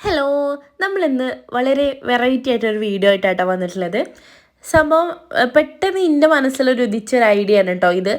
Hello നമ്മൾ ഇന്ന് വളരെ വെറൈറ്റി ആയിട്ടൊരു വീഡിയോ ആയിട്ടാട്ടോ വന്നിട്ടുള്ളത്. സംഭവം പെട്ടെന്ന് എന്റെ മനസ്സിലൊരു ഉദിച്ചൊരു ഐഡിയ ആണ് കേട്ടോ ഇത്.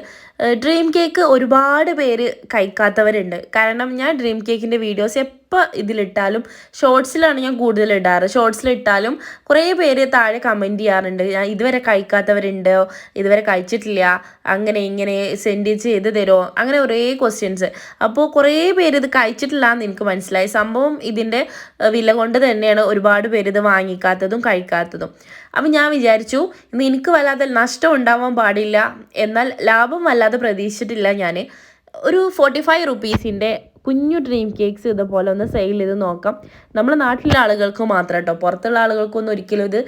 ഡ്രീം കേക്ക് ഒരുപാട് പേര് കഴിക്കാത്തവരുണ്ട്. കാരണം ഞാൻ ഡ്രീം കേക്കിന്റെ വീഡിയോസ് എപ്പോൾ ഇതിലിട്ടാലും ഷോർട്സിലാണ് ഞാൻ കൂടുതൽ ഇടാറ്. ഷോർട്സിലിട്ടാലും കുറേ പേര് താഴെ കമന്റ് ചെയ്യാറുണ്ട്. ഞാൻ ഇതുവരെ കഴിക്കാത്തവരുണ്ടോ? ഇതുവരെ കഴിച്ചിട്ടില്ല. അങ്ങനെ ഇങ്ങനെ സെൻഡ് ചെയ്ത് തരുമോ അങ്ങനെ കുറേ ക്വസ്റ്റ്യൻസ് അപ്പോൾ കുറേ പേര് ഇത് കഴിച്ചിട്ടില്ല എന്ന് എനിക്ക് മനസ്സിലായി. സംഭവം ഇതിന്റെ വില കൊണ്ട് തന്നെയാണ് ഒരുപാട് പേര് ഇത് വാങ്ങിക്കാത്തതും കഴിക്കാത്തതും. അപ്പം ഞാൻ വിചാരിച്ചു ഇന്ന് എനിക്ക് വല്ലാതെ നഷ്ടം ഉണ്ടാവാൻ പാടില്ല. എന്നാൽ ലാഭം വല്ലാതെ പ്രതീക്ഷിച്ചിട്ടില്ല ഞാൻ ഒരു ഫോർട്ടി ഫൈവ് റുപ്പീസിന്റെ കുഞ്ഞു ഡ്രീം കേക്ക്സ് ഇതുപോലെ ഒന്ന് സെയിൽ ചെയ്ത് നോക്കാം. നമ്മുടെ നാട്ടിലെ ആളുകൾക്ക് മാത്രം കേട്ടോ പുറത്തുള്ള ആളുകൾക്കൊന്നും ഒരിക്കലും ഇത്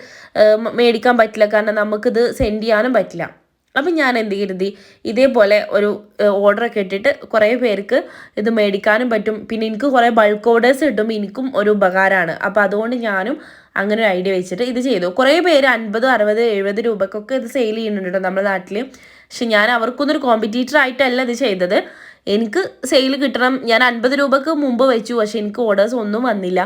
മേടിക്കാൻ പറ്റില്ല. കാരണം നമുക്കിത് സെൻഡ് ചെയ്യാനും പറ്റില്ല. അപ്പം ഞാൻ എന്ത് കരുതി ഇതേപോലെ ഒരു ഓർഡറൊക്കെ ഇട്ടിട്ട് കുറേ പേർക്ക് ഇത് മേടിക്കാനും പറ്റും. പിന്നെ എനിക്ക് കുറേ ബൾക്ക് ഓർഡേഴ്സ് കിട്ടുമ്പോൾ എനിക്കും ഒരു ഉപകാരമാണ്. അപ്പോൾ അതുകൊണ്ട് ഞാനും അങ്ങനെ ഒരു ഐഡിയ വെച്ചിട്ട് ഇത് ചെയ്തു. കുറേ പേര് അൻപത് അറുപത് എഴുപത് രൂപക്കൊക്കെ ഇത് സെയിൽ ചെയ്യുന്നുണ്ട് കേട്ടോ നമ്മുടെ നാട്ടിൽ പക്ഷെ ഞാൻ അവർക്കൊന്നൊരു കോമ്പറ്റീറ്റർ ആയിട്ടല്ല ഇത് ചെയ്തത്. എനിക്ക് സെയിൽ കിട്ടണം. ഞാൻ അൻപത് രൂപക്ക് മുമ്പ് വെച്ചു. പക്ഷെ എനിക്ക് ഓർഡേഴ്സ് ഒന്നും വന്നില്ല.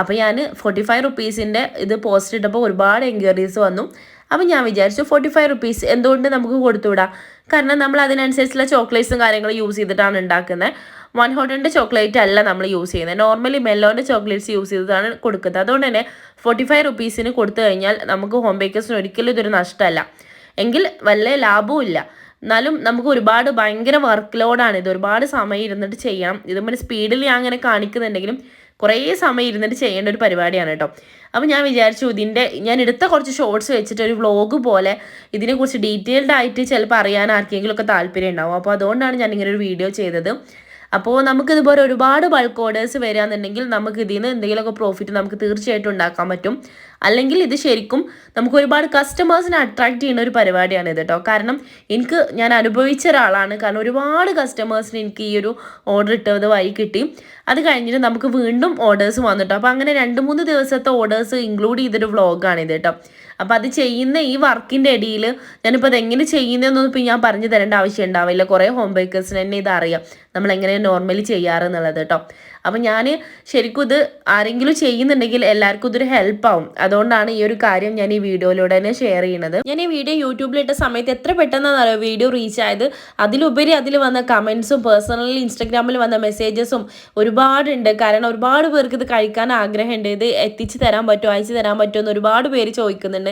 അപ്പോൾ ഞാൻ ഫോർട്ടി ഫൈവ് റുപ്പീസിന്റെ ഇത് പോസ്റ്റ് ഇട്ടപ്പോൾ ഒരുപാട് എൻക്വയറീസ് വന്നു. അപ്പോൾ ഞാൻ വിചാരിച്ചു ഫോർട്ടി ഫൈവ് റുപ്പീസ് എന്തുകൊണ്ട് നമുക്ക് കൊടുത്തുവിടാം? കാരണം നമ്മൾ അതിനനുസരിച്ചുള്ള ചോക്ലേറ്റ്സും കാര്യങ്ങളും യൂസ് ചെയ്തിട്ടാണ് ഉണ്ടാക്കുന്നത് വൺ ഹോട്ടലിന്റെ ചോക്ലേറ്റ് അല്ല നമ്മൾ യൂസ് ചെയ്യുന്നത് നോർമലി മെല്ലോന്റെ ചോക്ലേറ്റ്സ് യൂസ് ചെയ്തതാണ് കൊടുക്കുന്നത്. അതുകൊണ്ട് തന്നെ ഫോർട്ടി ഫൈവ് റുപ്പീസിന് കൊടുത്തു കഴിഞ്ഞാൽ നമുക്ക് ഹോം ബേക്കേഴ്സിന് ഒരിക്കലും ഇതൊരു നഷ്ടമല്ല. എങ്കിൽ വല്ല ലാഭവും ഇല്ല. എന്നാലും നമുക്ക് ഒരുപാട് ഭയങ്കര വർക്ക് ലോഡാണ് ഇത് ഒരുപാട് സമയം ഇരുന്നിട്ട് ചെയ്യണം ഇതുപോലെ സ്പീഡിൽ ഞാൻ അങ്ങനെ കാണിക്കുന്നുണ്ടെങ്കിലും കുറേ സമയം ഇരുന്നിട്ട് ചെയ്യേണ്ട ഒരു പരിപാടിയാണ് കേട്ടോ. അപ്പോൾ ഞാൻ വിചാരിച്ചു ഇതിന്റെ ഞാൻ എടുത്ത കുറച്ച് ഷോർട്സ് വെച്ചിട്ട് ഒരു വ്ളോഗ് പോലെ ഇതിനെക്കുറിച്ച് ഡീറ്റെയിൽഡ് ആയിട്ട് ചിലപ്പോൾ അറിയാൻ ആർക്കെങ്കിലും ഒക്കെ താല്പര്യം ഉണ്ടാവും. അപ്പോൾ അതുകൊണ്ടാണ് ഞാൻ ഇങ്ങനെ ഒരു വീഡിയോ ചെയ്തത്. അപ്പോൾ നമുക്കിതുപോലെ ഒരുപാട് ബൾക്ക് ഓർഡേഴ്സ് വരികയാണെന്നുണ്ടെങ്കിൽ നമുക്ക് ഇതിൽ നിന്ന് എന്തെങ്കിലുമൊക്കെ പ്രോഫിറ്റ് നമുക്ക് തീർച്ചയായിട്ടും ഉണ്ടാക്കാൻ പറ്റും. അല്ലെങ്കിൽ ഇത് ശരിക്കും നമുക്ക് ഒരുപാട് കസ്റ്റമേഴ്സിനെ അട്രാക്ട് ചെയ്യുന്ന ഒരു പരിപാടിയാണ് ഇത് കേട്ടോ കാരണം എനിക്ക് ഞാൻ അനുഭവിച്ച ഒരാളാണ്. കാരണം ഒരുപാട് കസ്റ്റമേഴ്സിന് എനിക്ക് ഈ ഒരു ഓർഡർ ഇട്ടത് വഴി കിട്ടി. അത് കഴിഞ്ഞിട്ട് നമുക്ക് വീണ്ടും ഓർഡേഴ്സ് വന്നിട്ടോ അപ്പോൾ അങ്ങനെ രണ്ട് മൂന്ന് ദിവസത്തെ ഓർഡേഴ്സ് ഇൻക്ലൂഡ് ചെയ്തൊരു വ്ളോഗാണ് ഇത് കേട്ടോ അപ്പോൾ അത് ചെയ്യുന്ന ഈ വർക്കിന്റെ ഇടയിൽ ഞാനിപ്പോൾ എങ്ങനെ ചെയ്യുന്നതെന്നൊന്നും ഇപ്പോൾ ഞാൻ പറഞ്ഞു തരേണ്ട ആവശ്യം ഉണ്ടാവില്ല. കുറേ ഹോം ബേക്കേഴ്സിന് തന്നെ ഇതറിയാം നമ്മളെങ്ങനെ നോർമലി ചെയ്യാറെന്നുള്ളത് കേട്ടോ അപ്പം ഞാൻ ശരിക്കും ഇത് ആരെങ്കിലും ചെയ്യുന്നുണ്ടെങ്കിൽ എല്ലാവർക്കും ഇതൊരു ഹെൽപ്പ് ആവും. അതുകൊണ്ടാണ് ഈ ഒരു കാര്യം ഞാൻ ഈ വീഡിയോയിലൂടെ തന്നെ ഷെയർ ചെയ്യുന്നത് ഞാൻ ഈ വീഡിയോ യൂട്യൂബിലിട്ട സമയത്ത് എത്ര പെട്ടെന്നാണ് വീഡിയോ റീച്ച് ആയത്? അതിലുപരി അതിൽ വന്ന കമൻസും പേഴ്സണലി ഇൻസ്റ്റഗ്രാമിൽ വന്ന മെസ്സേജസും ഒരുപാടുണ്ട്. കാരണം ഒരുപാട് പേർക്ക് ഇത് കഴിക്കാൻ ആഗ്രഹമുണ്ട്. ഇത് എത്തിച്ചു തരാൻ പറ്റുമോ? അയച്ചു തരാൻ പറ്റുമോ എന്ന് ഒരുപാട് പേര് ചോദിക്കുന്നുണ്ട്.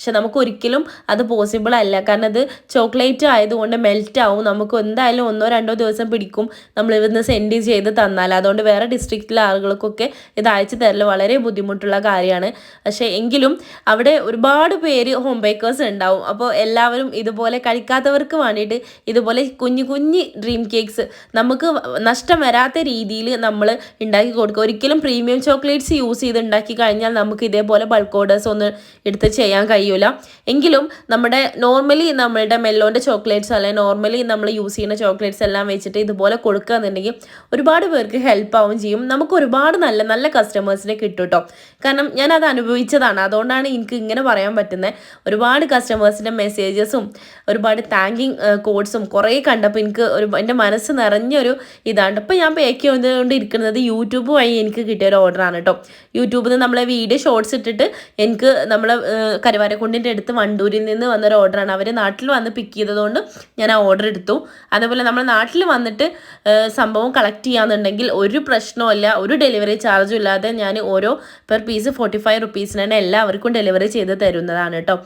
പക്ഷെ നമുക്ക് ഒരിക്കലും അത് പോസിബിൾ അല്ല. കാരണം അത് ചോക്ലേറ്റ് ആയതുകൊണ്ട് മെൽറ്റ് ആവും. നമുക്ക് എന്തായാലും ഒന്നോ രണ്ടോ ദിവസം പിടിക്കും. നമ്മൾ ഇവിടുന്ന് സെൻഡ് ചെയ്ത് തന്നാൽ. അതുകൊണ്ട് വേറെ ഡിസ്ട്രിക്റ്റിലെ ആളുകൾക്കൊക്കെ ഇത് അയച്ചു തരൽ വളരെ ബുദ്ധിമുട്ടുള്ള കാര്യമാണ്. പക്ഷേ എങ്കിലും അവിടെ ഒരുപാട് പേര് ഹോം ബേക്കേഴ്സ് ഉണ്ടാവും. അപ്പോൾ എല്ലാവരും ഇതുപോലെ കഴിക്കാത്തവർക്ക് വേണ്ടിയിട്ട് ഇതുപോലെ കുഞ്ഞു കുഞ്ഞു ഡ്രീം കേക്ക്സ് നമുക്ക് നഷ്ടം വരാത്ത രീതിയിൽ നമ്മൾ ഉണ്ടാക്കി കൊടുക്കുക. ഒരിക്കലും പ്രീമിയം ചോക്ലേറ്റ്സ് യൂസ് ചെയ്ത് ഉണ്ടാക്കി കഴിഞ്ഞാൽ നമുക്ക് ഇതേപോലെ ബൾക്ക് ഓർഡേഴ്സ് ഒന്ന് എടുത്ത് ചെയ്യാൻ കഴിയൂല. എങ്കിലും നമ്മുടെ നോർമലി നമ്മളുടെ മെല്ലോന്റെ ചോക്ലേറ്റ്സ് അല്ലെങ്കിൽ നോർമലി നമ്മൾ യൂസ് ചെയ്യുന്ന ചോക്ലേറ്റ്സ് എല്ലാം വെച്ചിട്ട് ഇതുപോലെ കൊടുക്കുക എന്നുണ്ടെങ്കിൽ ഒരുപാട് പേർക്ക് ഹെൽപ്പ് ആവും ചെയ്യും. നമുക്ക് ഒരുപാട് നല്ല നല്ല കസ്റ്റമേഴ്സിനെ കിട്ടും കേട്ടോ കാരണം ഞാൻ അത് അനുഭവിച്ചതാണ്. അതുകൊണ്ടാണ് എനിക്ക് ഇങ്ങനെ പറയാൻ പറ്റുന്നത് ഒരുപാട് കസ്റ്റമേഴ്സിന്റെ മെസ്സേജസും ഒരുപാട് താങ്കിങ് കോഡ്സും കുറേ കണ്ടപ്പോൾ എനിക്ക് ഒരു എന്റെ മനസ്സ് നിറഞ്ഞൊരു ഇതാണ്. ഇപ്പോൾ ഞാൻ പേക്ക് ചെയ്തുകൊണ്ട് ഇരിക്കുന്നത് യൂട്യൂബ് വഴി എനിക്ക് കിട്ടിയ ഒരു ഓർഡറാണ് കേട്ടോ യൂട്യൂബിൽ നിന്ന് നമ്മളെ വീഡിയോ ഷോർട്സ് ഇട്ടിട്ട് എനിക്ക് നമ്മളെ കരുവാരക്കുണ്ടിന്റെ അടുത്ത് വണ്ടൂരിൽ നിന്ന് വന്നൊരു ഓർഡറാണ്. അവർ നാട്ടിൽ വന്ന് പിക്ക് ചെയ്തതുകൊണ്ട് ഞാൻ ആ ഓർഡർ എടുത്തു. അതേപോലെ നമ്മൾ നാട്ടിൽ വന്നിട്ട് സംഭവം കളക്ട് ചെയ്യാന്നുണ്ടെങ്കിൽ ഒരു പ്രശ്നവുമില്ല ഒരു ഡെലിവറി ചാർജും ഇല്ലാതെ ഞാൻ ഓരോ പെർ പീസ് ഫോർട്ടി ഫൈവ് റുപ്പീസിനാണ് എല്ലാവർക്കും ഡെലിവറി ചെയ്ത് തരുന്നതാണ് കേട്ടോ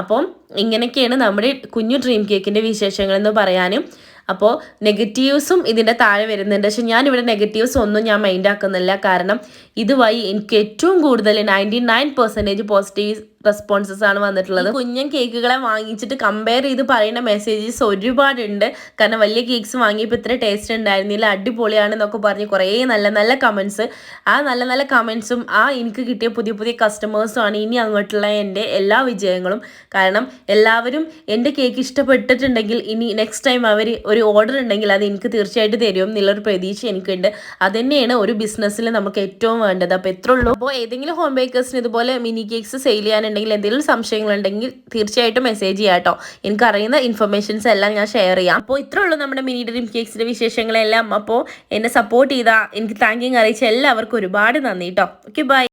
അപ്പം ഇങ്ങനെയൊക്കെയാണ് നമ്മുടെ കുഞ്ഞു ഡ്രീം കേക്കിന്റെ വിശേഷങ്ങളെന്ന് പറയാനും അപ്പോൾ നെഗറ്റീവ്സും ഇതിന്റെ താഴെ വരുന്നുണ്ട്. പക്ഷെ ഞാനിവിടെ നെഗറ്റീവ്സ് ഒന്നും ഞാൻ മൈൻഡ് ആക്കുന്നില്ല. കാരണം ഇതുവഴി എനിക്ക് ഏറ്റവും കൂടുതൽ ninety nine percentage positive responses ആണ് വന്നിട്ടുള്ളത്. കുഞ്ഞും കുഞ്ഞൻ കേക്കുകളെ വാങ്ങിച്ചിട്ട് കമ്പയർ ചെയ്ത് പറയുന്ന മെസ്സേജസ് ഒരുപാടുണ്ട്. കാരണം വലിയ കേക്ക്സ് വാങ്ങിയപ്പോൾ ഇത്ര ടേസ്റ്റ് ഉണ്ടായിരുന്നില്ല. അടിപൊളിയാണ് എന്നൊക്കെ പറഞ്ഞ് കുറേ നല്ല നല്ല കമൻസ് ആ നല്ല നല്ല കമൻസും ആ എനിക്ക് കിട്ടിയ പുതിയ പുതിയ കസ്റ്റമേഴ്സും ആണ് ഇനി അങ്ങോട്ടുള്ള എന്റെ എല്ലാ വിജയങ്ങളും. കാരണം എല്ലാവരും എന്റെ കേക്ക് ഇഷ്ടപ്പെട്ടിട്ടുണ്ടെങ്കിൽ ഇനി നെക്സ്റ്റ് ടൈം അവർ ഒരു ഓർഡർ ഉണ്ടെങ്കിൽ അത് എനിക്ക് തീർച്ചയായിട്ടും തരും എന്നുള്ളൊരു പ്രതീക്ഷ എനിക്കുണ്ട്. അത് തന്നെയാണ് ഒരു ബിസിനസ്സിൽ നമുക്ക് ഏറ്റവും വേണ്ടത്. അപ്പോൾ എത്ര ഉള്ളൂ. അപ്പോൾ ഏതെങ്കിലും ഹോം ബേക്കേഴ്സിന് ഇതുപോലെ മിനി കേക്ക്സ് സെയിൽ ചെയ്യാനുണ്ടെങ്കിൽ എന്തെങ്കിലും സംശയങ്ങളുണ്ടെങ്കിൽ തീർച്ചയായിട്ടും മെസ്സേജ് ചെയ്യാം കേട്ടോ. എനിക്കറിയുന്ന ഇൻഫർമേഷൻസ് എല്ലാം ഞാൻ ഷെയർ ചെയ്യാം. അപ്പോൾ ഇത്ര ഉള്ളൂ നമ്മുടെ മിനി ഡ്രീം കേക്സിന്റെ വിശേഷങ്ങളെല്ലാം. അപ്പോൾ എന്നെ സപ്പോർട്ട് ചെയ്ത എനിക്ക് താങ്കിങ് അറിയിച്ച എല്ലാവർക്കും ഒരുപാട് നന്ദി കേട്ടോ. Okay bye